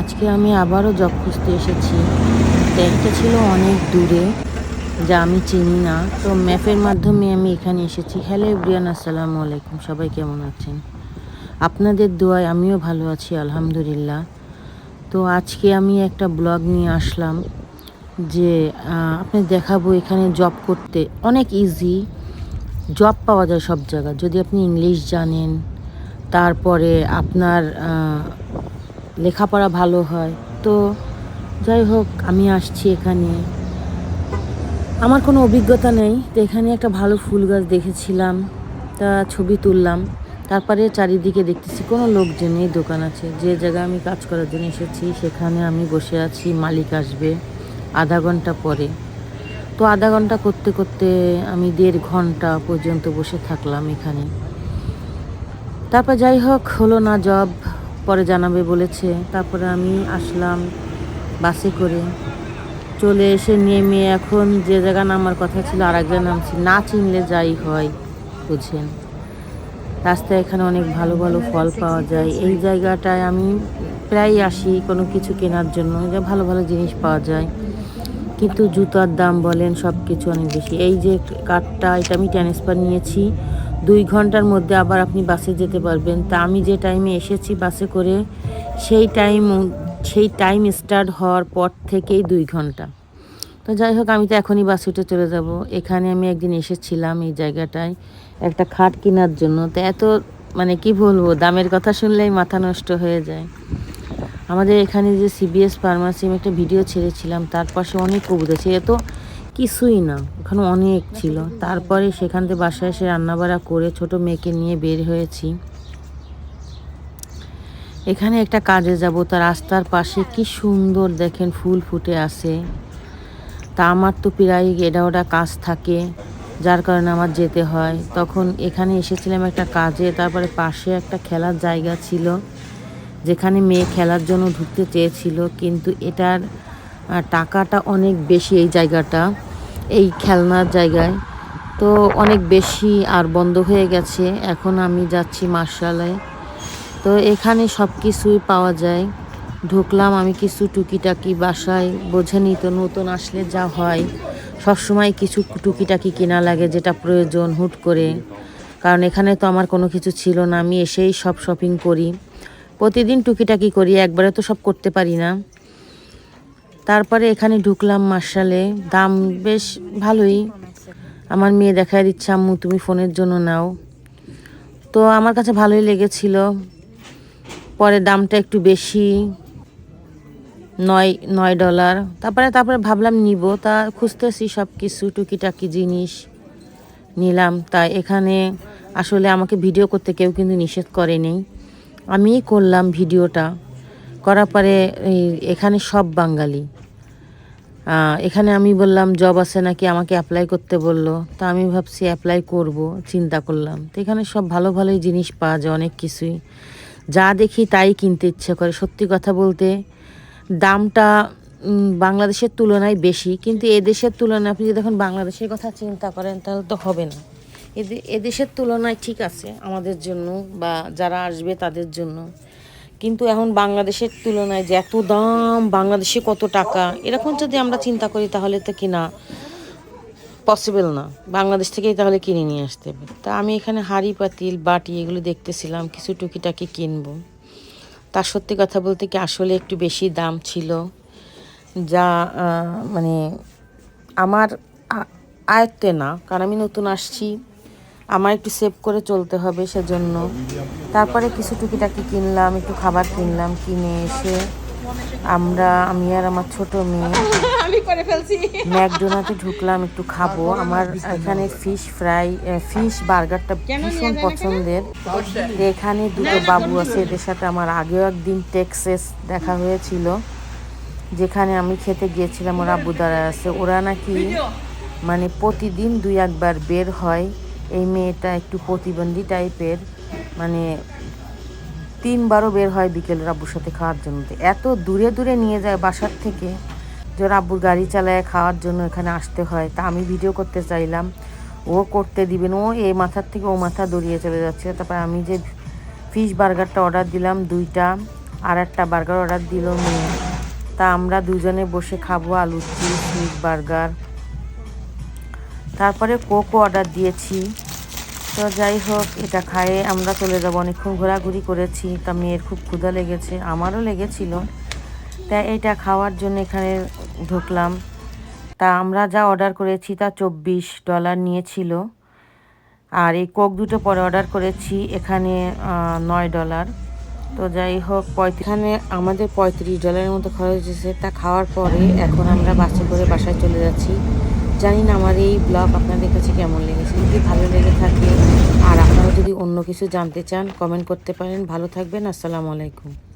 আজকে আমি আবারও জব খুঁজতে এসেছি। একটা ছিল অনেক দূরে, যা আমি চিনি না। তো ম্যাপের মাধ্যমে আমি এখানে এসেছি। হ্যালো এভরিয়ান আসসালামু আলাইকুম। সবাই কেমন আছেন? আপনাদের দোয়ায় আমিও ভালো আছি, আলহামদুলিল্লাহ। তো আজকে আমি একটা ব্লগ নিয়ে আসলাম, যে আপনি দেখাবো এখানে জব করতে। অনেক ইজি জব পাওয়া যায় সব জায়গায়। যদি আপনি ইংলিশ জানেন, তারপরে আপনার লেখাপড়া ভালো হয়। তো যাই হোক, আমি আসছি এখানে। আমার কোনো অভিজ্ঞতা নেই, তো এখানে একটা ভালো ফুল গাছ দেখেছিলাম, তা ছবি তুললাম। তারপরে চারিদিকে দেখতেছি কোনো লোকজন নেই দোকান আছে। যে জায়গায় আমি কাজ করার জন্য এসেছি, সেখানে আমি বসে আছি, মালিক আসবে আধা ঘণ্টা পরে। তো আধা ঘণ্টা করতে করতে আমি দেড় ঘণ্টা পর্যন্ত বসে থাকলাম এখানে। তারপর যাই হোক, হলো না জব। পরে জানাবে বলেছে। তারপরে আমি আসলাম বাসে করে। চলে এসে নেমে এখন যে জায়গা নামার কথা ছিল আর এক নামছি না চিনলে যাই হয়, বুঝছেন? রাস্তায় এখানে অনেক ভালো ভালো ফল পাওয়া যায়। এই জায়গাটায় আমি প্রায় আসি কোনো কিছু কেনার জন্য। ভালো ভালো জিনিস পাওয়া যায়। কিন্তু জুতার দাম বলেন সব কিছু অনেক বেশি। এই যে কাঠটা, এটা আমি ট্রান্সফার নিয়েছি। দুই ঘণ্টার মধ্যে আবার আপনি বাসে যেতে পারবেন। তা আমি যে টাইমে এসেছি বাসে করে, সেই টাইম সেই টাইম স্টার্ট হওয়ার পর থেকেই দুই ঘণ্টা। তো যাই হোক, আমি তো এখনই বাসে উঠে চলে যাব। এখানে আমি একদিন এসেছিলাম এই জায়গাটায় একটা খাট কেনার জন্য। তো এত মানে কি বলব, দামের কথা শুনলেই মাথা নষ্ট হয়ে যায়। আমাদের এখানে যে সিবিএস ফার্মাসি আমি একটা ভিডিও ছেড়েছিলাম, তার পাশে অনেক কবুতর ছিল এ তো কিছুই না। ওখানে অনেক ছিল। তারপরে সেখান থেকে বাসায় এসে রান্নাবাড়া করে ছোট মেয়েকে নিয়ে বের হয়েছি। এখানে একটা কাজে যাব। তার রাস্তার পাশে কি সুন্দর দেখেন ফুল ফুটে আছে। তা আমার তো প্রায় এটা ওটা কাজ থাকে যার কারণে আমার যেতে হয়। তখন এখানে এসেছিলাম একটা কাজে তারপরে পাশে একটা খেলার জায়গা ছিল যেখানে মেয়ে খেলার জন্য ঢুকতে চেয়েছিল। কিন্তু এটার টাকাটা অনেক বেশি এই জায়গাটা, এই খেলনার জায়গায়। তো অনেক বেশি আর বন্ধ হয়ে গেছে। এখন আমি যাচ্ছি মার্শালায় তো এখানে সব কিছুই পাওয়া যায়। ঢুকলাম আমি কিছু টুকিটাকি বাসায় বোঝেনি তো নতুন আসলে যা হয়। সবসময় কিছু টুকিটাকি কেনা লাগে যেটা প্রয়োজন হুট করে। কারণ এখানে তো আমার কোনো কিছু ছিল না। আমি এসেই সব শপিং করি। প্রতিদিন টুকিটাকি করি, একবারে তো সব করতে পারি না। তারপরে এখানে ঢুকলাম মার্শালে। দাম বেশ ভালোই। আমার মেয়ে দেখায় দিচ্ছে, আম্মু, তুমি ফোনের জন্য নাও। তো আমার কাছে ভালোই লেগেছিল। পরে দামটা একটু বেশি, নয় নয় ডলার। তারপরে তারপরে ভাবলাম নিব। তা খুঁজতেছি সব কিছু টুকিটাকি জিনিস নিলাম। তাই এখানে আসলে আমাকে ভিডিও করতে কেউ কিন্তু নিষেধ করেনি। আমিই করলাম ভিডিওটা। করার পরে এখানে সব বাঙালি। এখানে আমি বললাম জব আছে নাকি? আমাকে অ্যাপ্লাই করতে বলল। তা আমি ভাবছি অ্যাপ্লাই করব। চিন্তা করলাম। তো এখানে সব ভালো ভালোই জিনিস পাওয়া যায়, অনেক কিছুই। যা দেখি তাই কিনতে ইচ্ছে করে। সত্যি কথা বলতে, দামটা বাংলাদেশের তুলনায় বেশি। কিন্তু এদেশের তুলনায়, আপনি যদি এখন বাংলাদেশের কথা চিন্তা করেন, তাহলে তো হবে না। এদে- এদেশের তুলনায় ঠিক আছে আমাদের জন্য বা যারা আসবে তাদের জন্য। কিন্তু এখন বাংলাদেশের তুলনায় যে এত দাম, বাংলাদেশে কত টাকা, এরকম যদি আমরা চিন্তা করি তাহলে তো কিনা পসিবল না। বাংলাদেশ থেকেই তাহলে কিনে নিয়ে আসতে হবে। তা আমি এখানে হাঁড়ি, পাতিল, বাটি এগুলো দেখতেছিলাম, কিছু টুকিটাকি কিনবো। তার সত্যি কথা বলতে কি আসলে একটু বেশি দাম ছিল। যা মানে আমার আয়ত্তে না, কারণ আমি নতুন আসছি। আমার একটু সেভ করে চলতে হবে সেজন্য। তারপরে কিছু টুকিটাকি কিনলাম একটু খাবার কিনলাম কিনে এসে আমরা আমি আর আমার ছোট মেয়ে আমি করে ফেলছি। ম্যাকডোনাল্ডে ঢুকলাম একটু খাব। আমার এখানে ফিশ ফ্রাই ফিশ বার্গারটা ভীষণ পছন্দের। এখানে দুটো বাবু আছে এদের সাথে আমার আগেও একদিন টেক্সেস দেখা হয়েছিল যেখানে আমি খেতে গিয়েছিলাম ওরা আব্বু দ্বারা আছে। ওরা নাকি মানে প্রতিদিন দুই একবার বের হয়। এই মেয়েটা একটু প্রতিবন্ধী টাইপের মানে তিনবারও বের হয় বিকেলের আব্বুর সাথে খাওয়ার জন্য। এত দূরে দূরে নিয়ে যায় বাসার থেকে যে আব্বুর গাড়ি চালায় খাওয়ার জন্য এখানে আসতে হয়। তা আমি ভিডিও করতে চাইলাম। ও করতে দিবেন ও এই মাথার থেকে ও মাথা দড়িয়ে চলে যাচ্ছে। তারপর আমি যে ফিশ বার্গারটা অর্ডার দিলাম দুইটা, আর একটা বার্গার অর্ডার দিল মেয়ে। তা আমরা দুজনে বসে খাব আলুর চিপস মিট বার্গার তারপরে কোকও অর্ডার দিয়েছি। তো যাই হোক, এটা খায়ে আমরা চলে যাব। অনেকক্ষণ ঘোরাঘুরি করেছি। তা মেয়ের খুব ক্ষুধা লেগেছে, আমারও লেগেছিল। তা এটা খাওয়ার জন্য এখানে ঢুকলাম। তা আমরা যা অর্ডার করেছি তা চব্বিশ ডলার নিয়েছিল। আর এই কোক দুটো পরে অর্ডার করেছি, এখানে নয় ডলার। তো যাই হোক এখানে আমাদের পঁয়ত্রিশ ডলারের মতো খরচ হয়েছে। তা খাওয়ার পরে এখন আমরা বাসে করে বাসায় চলে যাচ্ছি। জানি না আমার এই ব্লগ আপনাদের কাছে কেমন লেগেছে। যদি ভালো লেগে থাকে, আর আপনারা যদি অন্য কিছু জানতে চান কমেন্ট করতে পারেন। ভালো থাকবেন, আসসালামু আলাইকুম।